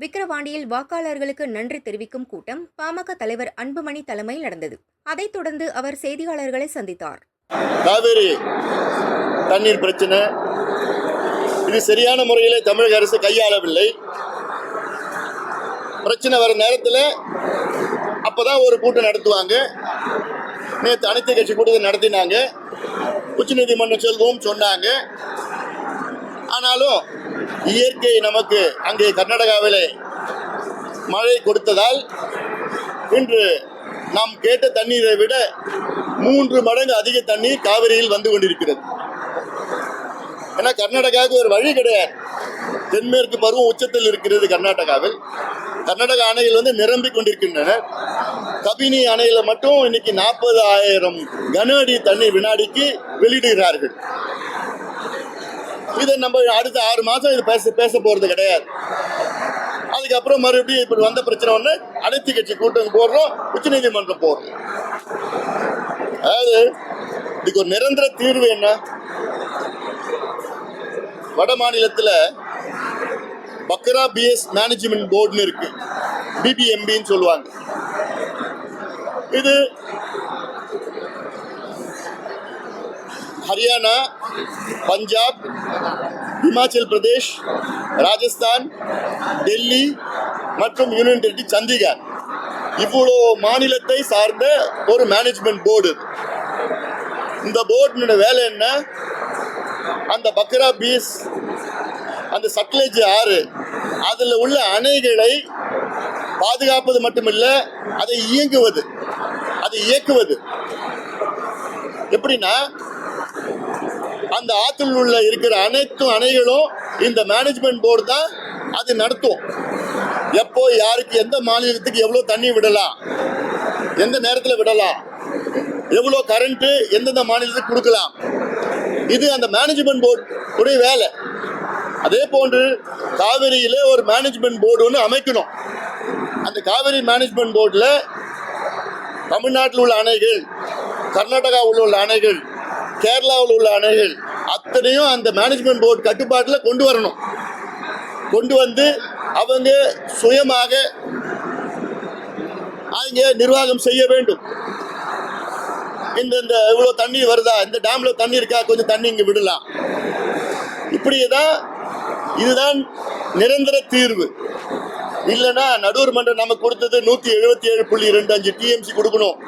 விக்கிரவாண்டியில் வாக்காளர்களுக்கு நன்றி தெரிவிக்கும் கூட்டம் பாமக தலைவர் அன்புமணி தலைமையில் நடந்தது. அதைத் தொடர்ந்து அவர் செய்தியாளர்களை சந்தித்தார். காவேரி தண்ணீர் பிரச்சனை. இது சரியான முறையில் தமிழக அரசு கையாளவில்லை. பிரச்சனை வர நேரத்தில் அப்போதான் ஒரு கூட்டம் நடத்துவாங்க. நேற்று அனைத்து கட்சி கூட்டத்தை நடத்தினாங்க. உச்சநீதிமன்றம் செல்வோம் சொன்னாங்க. ஆனாலும் இயற்கை நமக்கு அங்கே கர்நாடகாவிலே மழை கொடுத்ததால் இன்று நாம் கேட்ட தண்ணீரை விட மூன்று மடங்கு அதிக தண்ணீர் காவிரியில் வந்து கொண்டிருக்கிறது. ஏன்னா கர்நாடகாவுக்கு ஒரு வழி கிடையாது. தென்மேற்கு பருவம் உச்சத்தில் இருக்கிறது கர்நாடகாவில். கர்நாடக அணைகள் வந்து நிரம்பிக் கொண்டிருக்கின்றன. கபினி அணையில மட்டும் இன்னைக்கு நாற்பது ஆயிரம் கன அடி தண்ணீர் வினாடிக்கு வெளியிடுகிறார்கள். இதை நம்ம அடுத்த ஆறு மாதம் இது பேச பேச போகிறது கிடையாது. அதுக்கப்புறம் மறுபடியும் இப்படி வந்த பிரச்சனை ஒன்று அனைத்து கட்சி கூட்டம் போடுறோம் உச்சநீதிமன்றம் போடுறோம். அதாவது இதுக்கு ஒரு நிரந்தர தீர்வு என்ன? வட மாநிலத்தில் பக்ரா பிஎஸ் மேனேஜ்மெண்ட் போர்டுன்னு இருக்கு. பிபிஎம்பின்னு சொல்லுவாங்க. இது ஹரியானா பஞ்சாப் இமாச்சல் பிரதேஷ் ராஜஸ்தான் டெல்லி மற்றும் யூனியன் டெரிட்டரி சண்டிகர். இவ்வளோ மாநிலத்தை சார்ந்த ஒரு மேனேஜ்மெண்ட் போர்டு இந்த போர்டினோட வேலை என்ன? அந்த பக்ரா பீஸ் அந்த சட்லேஜ் ஆறு அதில் உள்ள அணைகளை பாதுகாப்பது மட்டுமில்லை அதை இயங்குவது அதை இயக்குவது. எப்படின்னா அந்த ஆற்றில் உள்ள இருக்கிற அனைத்து அணைகளும் இந்த மேனேஜ்மெண்ட் போர்டு தான் அது நடத்தும். எப்போ யாருக்கு எந்த மாநிலத்துக்கு எவ்வளோ தண்ணி விடலாம்? எந்த நேரத்தில் விடலாம்? எவ்வளோ கரண்ட்டு எந்தெந்த மாநிலத்துக்கு கொடுக்கலாம்? இது அந்த மேனேஜ்மெண்ட் போர்டு உடைய வேலை. அதே போன்று காவிரியிலே ஒரு மேனேஜ்மெண்ட் போர்டு ஒன்று அமைக்கணும். அந்த காவிரி மேனேஜ்மெண்ட் போர்டில் தமிழ்நாட்டில் உள்ள அணைகள் கர்நாடகாவில் உள்ள அணைகள் கேரளாவில் உள்ள அணைகள் அத்தனையும் அந்த மேனேஜ்மெண்ட் போர்டு கட்டுப்பாட்டில் கொண்டு வரணும். கொண்டு வந்து அவங்க சுயமாக அவங்க நிர்வாகம் செய்ய வேண்டும். இந்த இந்த இவ்வளோ தண்ணி வருதா? இந்த டேமில் தண்ணி இருக்கா? கொஞ்சம் தண்ணி இங்கே விடலாம். இப்படியே தான் இதுதான் நிரந்தர தீர்வு. இல்லைன்னா நடுவர் மன்றம் நமக்கு கொடுத்தது நூற்றி எழுபத்தி ஏழு புள்ளி ரெண்டு அஞ்சு டிஎம்சி கொடுக்கணும்.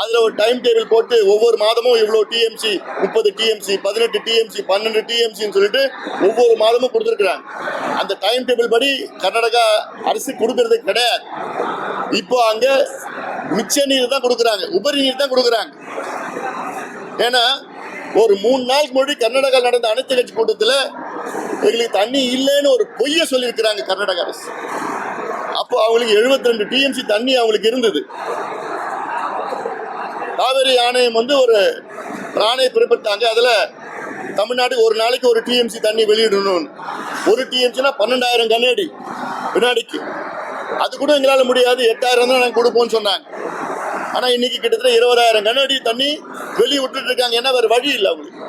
அதில் ஒரு டைம் டேபிள் போட்டு ஒவ்வொரு மாதமும் இவ்வளோ டிஎம்சி முப்பது டிஎம்சி பதினெட்டு டிஎம்சி பன்னெண்டு டிஎம்சின்னு சொல்லிட்டு ஒவ்வொரு மாதமும் கொடுத்துருக்குறாங்க. அந்த டைம் டேபிள் படி கர்நாடகா அரசு கொடுக்கறது கிடையாது. இப்போ அங்கே மிச்ச நீர் தான் கொடுக்குறாங்க. உபரி நீர் தான் கொடுக்குறாங்க. ஏன்னா ஒரு மூணு நாளுக்கு முன்னாடி கர்நாடகா நடந்த அனைத்து கட்சி கூட்டத்தில் எங்களுக்கு தண்ணி இல்லைன்னு ஒரு பொய்யை சொல்லியிருக்கிறாங்க கர்நாடக அரசு. அப்போ அவங்களுக்கு 72 ரெண்டு டிஎம்சி தண்ணி அவங்களுக்கு இருந்தது. காவிரி ஆணையம் வந்து ஒரு ஆணையை பிறப்பித்தாங்க. அதில் தமிழ்நாடு ஒரு நாளைக்கு ஒரு டிஎம்சி தண்ணி வெளியிடணும்னு. ஒரு டிஎம்சினா பன்னெண்டாயிரம் கண்ணாடி வினாடிக்கு. அது கூட எங்களால் முடியாது. எட்டாயிரம் தான் நாங்கள் கொடுப்போம்னு சொன்னாங்க. ஆனால் இன்னைக்கு கிட்டத்தட்ட இருபதாயிரம் கண்ணாடி தண்ணி வெளியே விட்டுட்டு இருக்காங்க. ஏன்னா வேறு வழி இல்லை அவங்களுக்கு.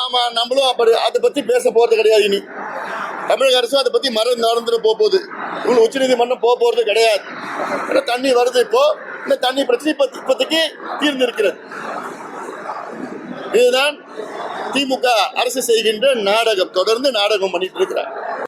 ஆமாம் நம்மளும் அப்படி அதை பற்றி பேச போகிறது கிடையாது இனி. தமிழக அரசும் அதை பற்றி மறந்து நடந்துட்டு போக போகுது. இவ்வளோ உச்சநீதிமன்றம் போக போகிறது கிடையாது. ஏன்னா தண்ணி வருது இப்போது இந்த தண்ணி பிரச்சனை இப்போ இப்போதைக்கு தீர்ந்து இருக்கிறது. இதுதான் திமுக அரசு செய்கின்ற நாடகம். தொடர்ந்து நாடகம் பண்ணிட்டு இருக்கிறார்